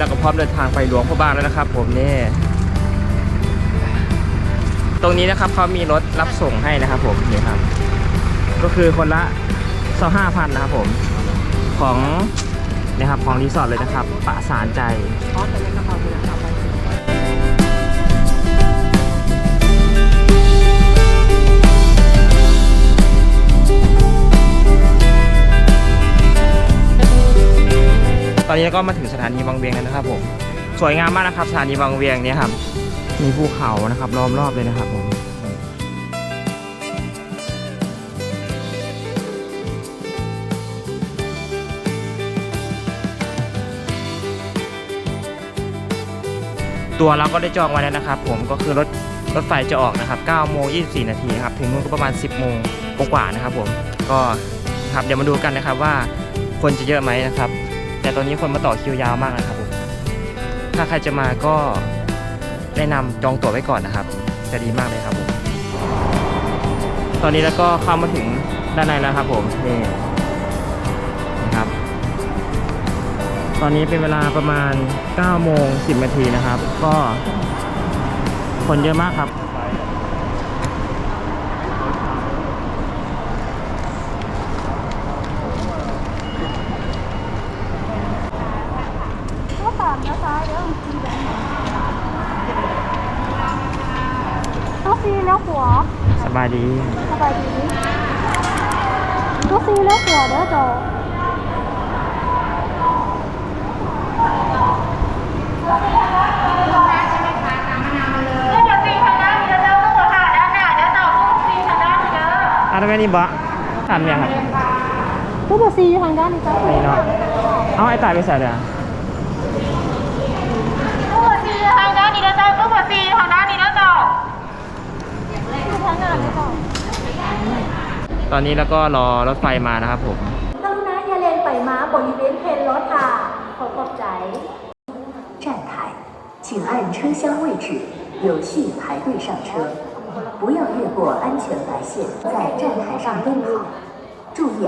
ี้เราก็พร้อมเดินทางไปหลวงพระบางแล้วนะครับ ผมนี่ตรงนี้นะครับเขามีรถรับส่งให้นะครับผมนี่ครับ ก็คือคนละสห้าพันนะครับผมของนะครับของรีสอร์ทเลยนะครับปะสารใจ ตอนนี้เราก็มาถึงสถานีบางเวียงกันนะครับผมสวยงามมากนะครับสถานีบางเวียงเนี่ยครับมีภูเขานะครับล้อมรอบเลยนะครับผมตัวเราก็ได้จองไว้แล้วนะครับ ผมก็คือรถรถไฟจะออกนะครับ9โมง24 นาทีนะครับถึงนู่นก็ประมาณ 10 โมงกว่าๆนะครับ ผมก็ครับเดี๋ยวมาดูกันนะครับว่าคนจะเยอะไหมนะครับ แต่ตอนนี้คนมาต่อคิวยาวมากนะครับผมถ้าใครจะมาก็แนะนำจองตั๋วไว้ก่อนนะครับ จะดีมากเลยครับผมตอนนี้แล้วก็เข้ามาถึงด้านในแล้วครับผมนี่นะครับ ตอนนี้เป็นเวลาประมาณ9โมง10นาทีนะครับ ก็คนเยอะมากครับ ก็ตามนะคะเดี๋ยวซีแบบไหนตัว ซีแล้วหัวสบายดีสบายดีตัวซีแล้วหัวเด้อจอแล้วเดี๋ยวซีทางด้านนี้แล้วเจ้าต้องหัวขาด้านหน้าเดี๋ยวเจ้าต้องซีทางด้านนี้เด้ออะทำไมนี่บะทำเนี่ยครับตัวบซีทางด้านนี้เจ้านี่เนาะเอาไอ้ตายไปใส่เลยอะตัวบซีทางด้านนี้แล้วเจ้าตัวบซีทางด้านนี้แล้วเจ้า คือทางหน้าเลยเจ้า ตอนนี้แล้วก็รอรถไฟมานะครับผม กรุณาอย่าเลนไปม้าบริเวณเพนรถค่ะ ขอขอบใจ 站台，请按车厢位置有序排队上车，不要越过安全白线，在站台上奔跑。注意。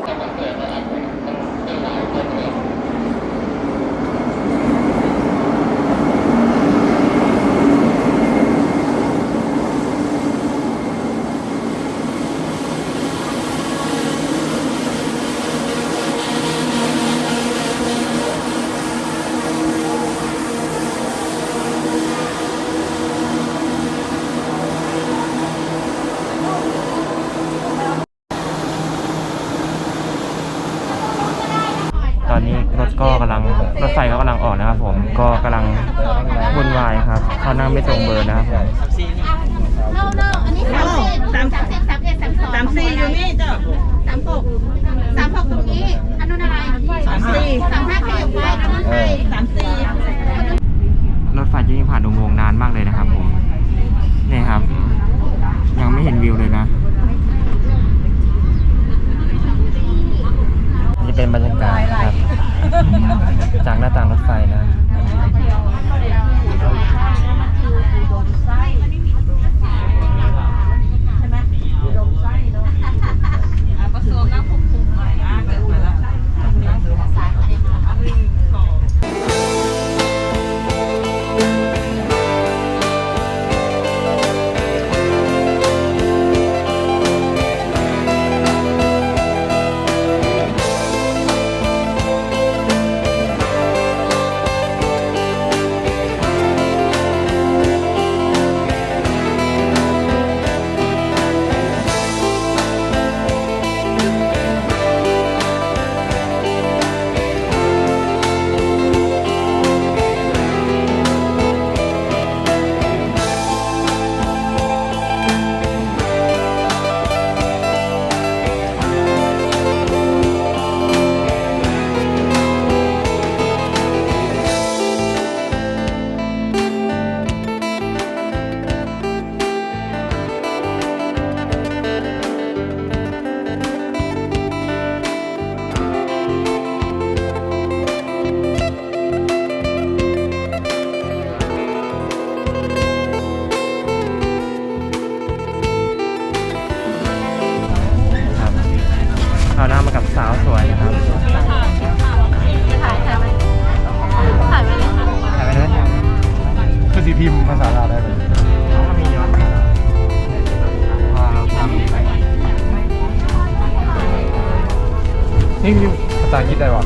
นี่คือภาษาอังกฤษได้หปะ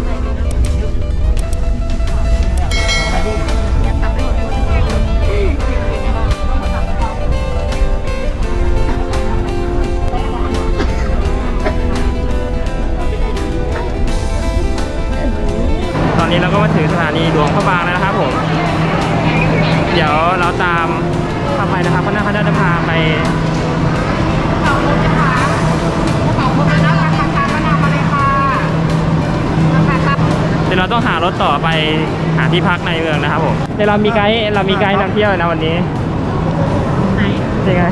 ตอนนี้เราก็มาถึงสถานีหลวงพระบางแล้วนะครับผม เดี๋ยวเราตามเขาไปนะครับเพราะหน้าเขาจะพาไปเดี๋ยวเราต้องหารถต่อไปหาที่พักในเมืองนะครับผมเดี๋ยวเรามีไกด์เรามีไกด์นำเที่ยวนะวันนี้ไหนยังไง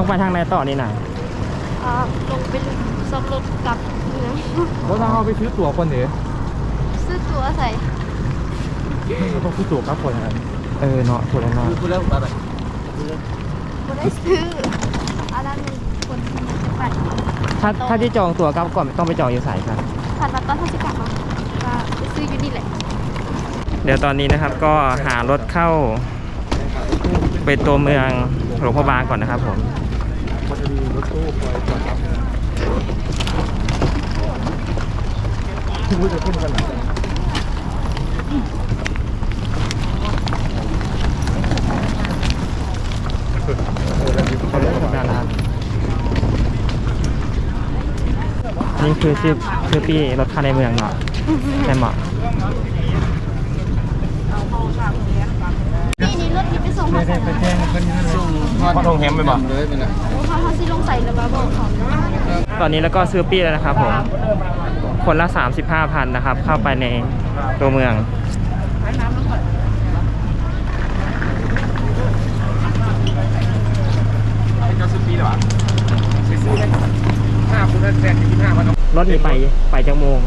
ต้องไปทางไหนต่อนี่หน่อยอ่าลงไปซ่อมรถกลับเมืองแล้วถ้าเราไปซื้อตั๋วคนเดียวซื้อตั๋วใส่เราต้องซื้อตั๋วครับคนนะครับเออเนาะถูกแล้วเนาะบ่ได้ซื้ออันนั้นมันคนที่ไปถ้าถ้าที่จองตั๋วกลับก่อนต้องไปจองอยู่สายครับผ่านมาตอนเทศกาลมาก็ไปซื้ออยู่นี่แหละเดี๋ยวตอนนี้นะครับก็หารถเข้าไปตัวเมืองหลวงพระบางก่อนนะครับผมมันจะมี รถตู้คอยจอดรับที่พูดจะขึ้นกันไหนนี่คือชื่อชื่อปีรถคันในเมืองเนาะใช่ไหมนี่นี่รถที่ไปส่งเขาใส่มาพอทงแฮมไปบ่เขาเขา ซิลงใส่แล้วมาบอกเขาตอนนี้แล้วก็ซื้อปีแล้วนะครับผมคนละ 35,000นะครับ เข้าไปในตัวเมืองเจ้าซื้อปีหรอห้าคุณแสนยี่ห้าพันรถนี้ไปไปจังโมง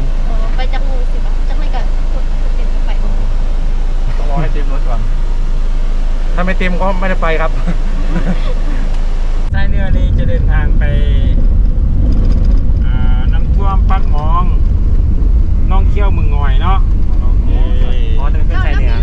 ไปจังงูสิบะจังไม่กันคนเต็มไปต้องรอให้เต็มรถก่อน ถ้าไม่เต็มก็ไม่ได้ไปครับ ใต้เรือนี้จะเดินทางไปน้ำท่วมปักหมอง น้องเขี้ยวมึงงอยเนาะอ๋อจะเป็นขึ้นใต้เรือ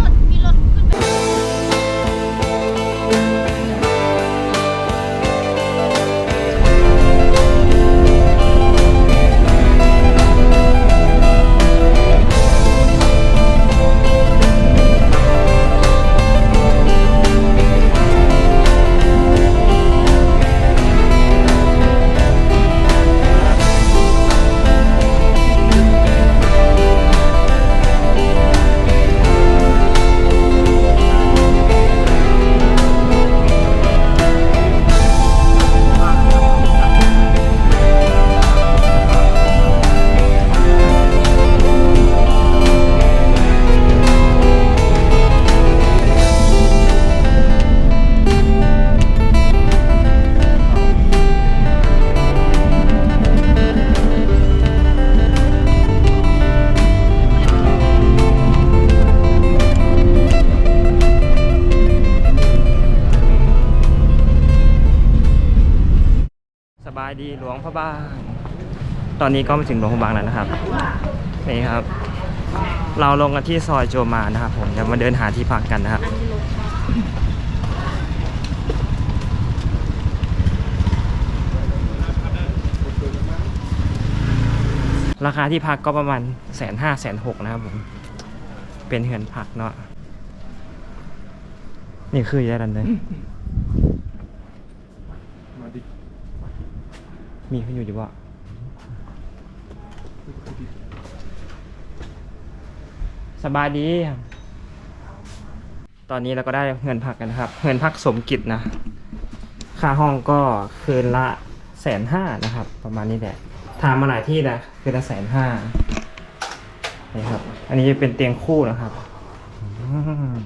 ายดีหลวงพระบาง ตอนนี้ก็มาถึงหลวงพระบางแล้วนะครับ นี่ครับ เราลงกันที่ซอยโจมานะครับผมจะมาเดินหาที่พักกันนะครับราคาที่พักก็ประมาณแสนห้าแสนหกนะครับผม เป็นเหือนพักเนาะนี่คือยันเลย มาดิ มีเขาอยู่ดีว่าสบายดีครับตอนนี้เราก็ได้เงินพักกันนะครับ เงินพักสมกิจนะ ค่าห้องก็คืนละแสนห้านะครับ ประมาณนี้แหละทำมาหลายที่นะคืนละแสนห้านี่ครับ อันนี้จะเป็นเตียงคู่นะครับอืม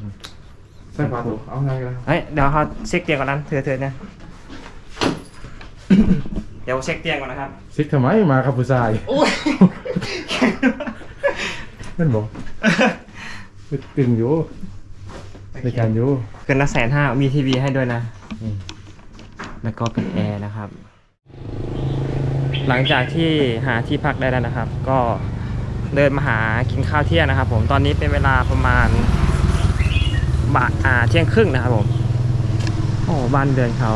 ใส่ปลาถูกเอาไงกันเฮ้ยเดี๋ยวเขาเช็คเตียงก่อนนั้นเธอเธอเนี่ย เดี๋ยวเช็คเตียงก่อนนะครับ ซิกทำไมมาครับผู้ชายมันบอกตึงอยู่ในการอยู่ เกินละแสนห้ามีทีวีให้ด้วยนะ อืม แล้วก็เป็นแอร์นะครับ หลังจากที่หาที่พักได้แล้วนะครับ ก็เดินมาหากินข้าวเที่ยงนะครับ ผม ตอนนี้เป็นเวลาประมาณบ่ายอ่าเที่ยงครึ่งนะครับผม โอ้บ้านเรือนเขา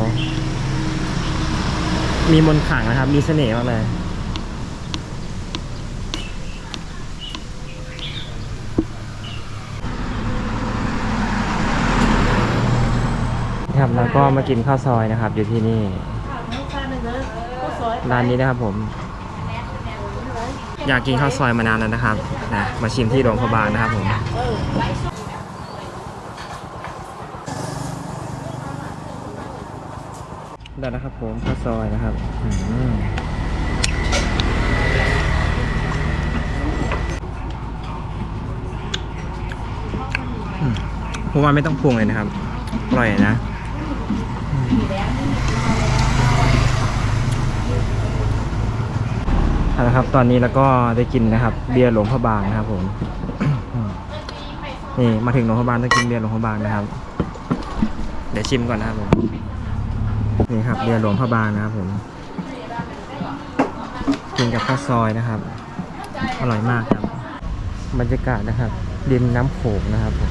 มีมนต์ขลังนะครับ มีเสน่ห์มากเลยครับแล้วก็มากินข้าวซอยนะครับ อยู่ที่นี่ร้านนี้นะครับผม อยากกินข้าวซอยมานานแล้วนะครับนะมาชิมที่โรงพยาบาลนะครับผม ได้แล้วครับผมข้าวซอยนะครับผมว่าไม่ต้องปรุงเลยนะครับ อร่อยนะเอาละครับ ตอนนี้แล้วก็ได้กินนะครับ เบียร์หลวงพระบางนะครับ ผม นี่มาถึงหลวงพระบางต้องกินเบียร์หลวงพระบางนะครับ เดี๋ยวชิมก่อนนะครับผม นี่ครับเรียร์หลวงพระบางนะครับผมกินกับข้าวซอยนะครับ อร่อยมากครับ บรรยากาศนะครับริมน้ำโขงนะครับผม